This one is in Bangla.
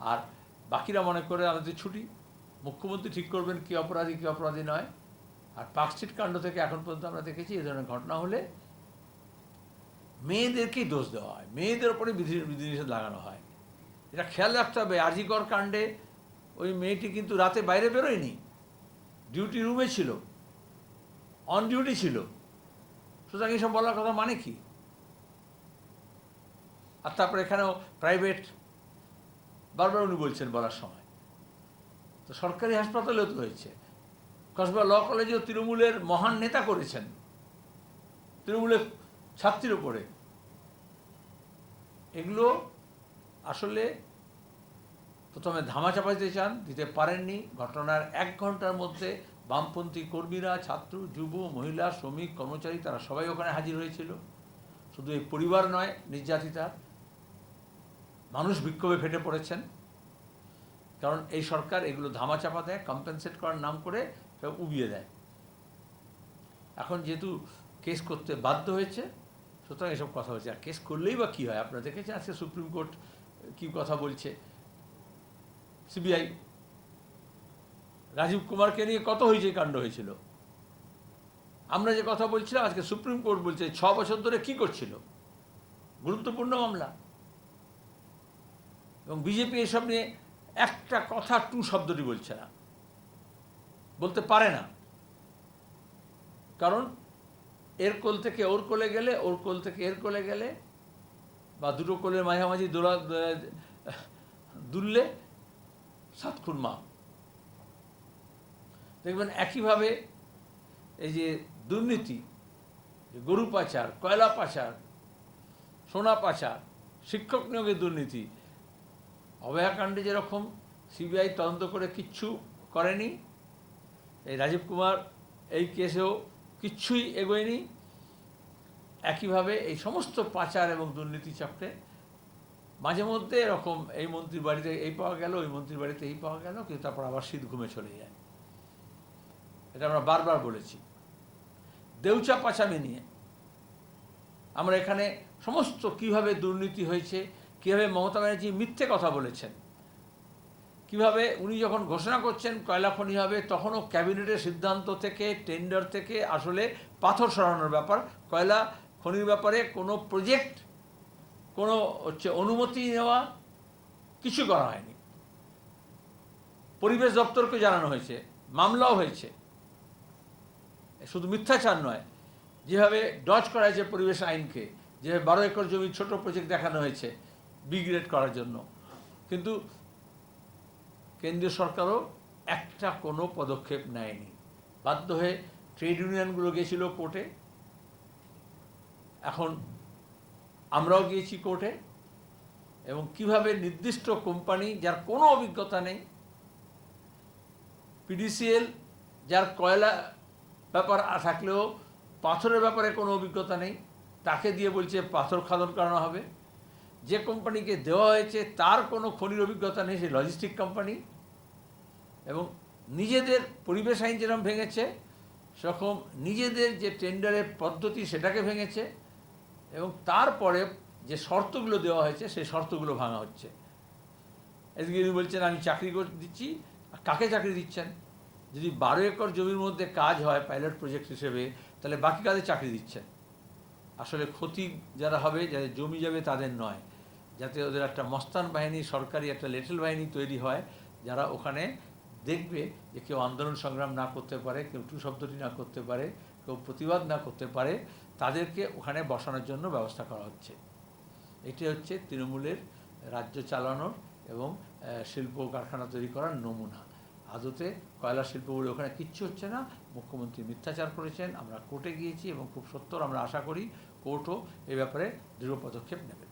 আর বাকিরা মনে করে আমাদের ছুটি, মুখ্যমন্ত্রী ঠিক করবেন কি অপরাধী কি অপরাধী নয়। আর পার্কস্ট্রিট কাণ্ড থেকে এখন পর্যন্ত আমরা দেখেছি এই ধরনের ঘটনা হলে মেয়েদেরকেই দোষ দেওয়া হয়। মেয়েদের ওপরে বিধি, বিধিনিষেধ লাগানো হয়। এটা খেয়াল রাখতে হবে আজিকর কাণ্ডে ওই মেয়েটি কিন্তু রাতে বাইরে বেরোয়নি। ডিউটি রুমে ছিল। অন ডিউটি ছিল। সুতরাং এইসব বলার কথা মানে কি? আর তারপরে এখানেও প্রাইভেট বারবার উনি বলছেন বলার সময়। তো সরকারি হাসপাতালেও তো হয়েছে। কসবা ল কলেজেও তৃণমূলের মহান নেতা করেছেন। তৃণমূলের ছাত্রীর উপরে। এগুলো আসলে প্রথমে ধামাচাপা দিতে চান, দিতে পারেননি। ঘটনার এক ঘণ্টার মধ্যে বামপন্থী কর্মীরা, ছাত্র, যুব, মহিলা, শ্রমিক, কর্মচারী, তারা সবাই ওখানে হাজির হয়েছিল। শুধু এই পরিবার নয় নির্যাতিতার মানুষ বিক্ষোভে ফেটে পড়েছেন। কারণ এই সরকার এগুলো ধামাচাপা দেয় কম্পেনসেট করার নাম করে সব উবিয়ে দেয়। এখন যেহেতু কেস করতে বাধ্য হয়েছে, সুতরাং এসব কথা হয়েছে আর কেস করলেই বা কী হয়? আপনারা দেখেছেন আজকে সুপ্রিম কোর্ট কী কথা বলছে? সিবিআই রাজীব কুমারকে নিয়ে কত হয়েছে কাণ্ড হয়েছিল? আমরা যে কথা বলছিলাম, আজকে সুপ্রিম কোর্ট বলছে, ছ বছর ধরে কি করছিল? গুরুত্বপূর্ণ মামলা। এবং বিজেপি এসব নিয়ে একটা কথা টু শব্দটি বলছে না। বলতে পারে না। কারণ এর কোল থেকে ওর কোলে গেলে, ওর কোল থেকে এর কোলে গেলে, বা দুটো কোলের মাঝামাঝি দোলা দুললে সাত খুন মা। দেখবেন একইভাবে এই যে দুর্নীতি গরু পাচার, কয়লা পাচার, সোনা পাচার, শিক্ষক নিয়োগের দুর্নীতি অভয়াকাণ্ডে যেরকম সিবিআই তদন্ত করে কিচ্ছু করেনি, এই রাজীব কুমার এই কেসেও কিচ্ছুই এগোয়নি, একইভাবে এই সমস্ত পাচার এবং দুর্নীতি চক্রে মাঝে মধ্যে এরকম এই মন্ত্রীর বাড়িতে এই পাওয়া গেল, ওই মন্ত্রীর বাড়িতে এই পাওয়া গেল, কিন্তু তারপর আবার শীত ঘুমে চলে যায়। এটা আমরা বারবার বলেছি। দেউচা পাচামি নিয়ে আমরা এখানে সমস্ত কীভাবে দুর্নীতি হয়েছে কীভাবে মমতা ব্যানার্জি মিথ্যে কথা বলেছেন? কীভাবে উনি যখন ঘোষণা করছেন কয়লা খনি হবে, তখনও ক্যাবিনেটের সিদ্ধান্ত থেকে, টেন্ডার থেকে আসলে পাথর সরানোর ব্যাপার। কয়লা খনির ব্যাপারে কোনো প্রজেক্ট, কোনো হচ্ছে অনুমতি নেওয়া কিছু করা হয়নি। পরিবেশ দপ্তরকে জানানো হয়েছে, মামলাও হয়েছে। শুধু মিথ্যাচার নয়, যেভাবে ডজ করা হয়েছে পরিবেশ আইনকে, যেভাবে বারো একর জমি ছোট প্রজেক্ট দেখানো হয়েছে বিগ্রেড করার জন্য। কিন্তু কেন্দ্রীয় সরকারও একটা কোনো পদক্ষেপ নেয়নি। বাধ্য হয়ে ট্রেড ইউনিয়নগুলো গিয়েছিল কোর্টে। এখন আমরাও গিয়েছি কোর্টে। এবং কীভাবে নির্দিষ্ট কোম্পানি যার কোনো অভিজ্ঞতা নেই পিডিসিএল যার কয়লা ব্যাপার থাকলেও পাথরের ব্যাপারে কোনো অভিজ্ঞতা নেই, তাকে দিয়ে বলছে পাথর খাদন করানো হবে। যে কোম্পানিকে দেওয়া হয়েছে, তার কোনো খনির অভিজ্ঞতা নেই সে লজিস্টিক কোম্পানি এবং নিজেদের পরিবেশ আইন যেরকম ভেঙেছে, সেরকম নিজেদের যে টেন্ডারের পদ্ধতি সেটাকে ভেঙেছে, এবং তারপরে যে শর্তগুলো দেওয়া হয়েছে, সেই শর্তগুলো ভাঙা হচ্ছে। এদিকে উনি বলছেন, আমি চাকরি করে, দিচ্ছি। কাকে চাকরি দিচ্ছেন? যদি বারো একর জমির মধ্যে কাজ হয় পাইলট প্রজেক্ট হিসেবে, তাহলে বাকি কাজে চাকরি দিচ্ছেন? আসলে ক্ষতি যারা হবে, যাদের জমি যাবে, তাদের নয়। যাতে ওদের একটা মস্তান বাহিনী, সরকারি একটা লেটেল বাহিনী তৈরি হয়, যারা ওখানে দেখবে যে কেউ আন্দোলন সংগ্রাম না করতে পারে, কেউ টু শব্দটি না করতে পারে, কেউ প্রতিবাদ না করতে পারে, তাদেরকে ওখানে বসানোর জন্য ব্যবস্থা করা হচ্ছে। এটি হচ্ছে তৃণমূলের রাজ্য চালানোর এবং শিল্প কারখানা তৈরি করার নমুনা। আদতে কয়লা শিল্পগুলো ওখানে কিচ্ছু হচ্ছে না। মুখ্যমন্ত্রী মিথ্যাচার করেছেন, আমরা কোর্টে গিয়েছি এবং খুব সত্তর আমরা আশা করি কোর্টও এ ব্যাপারে দৃঢ় পদক্ষেপ নেবে।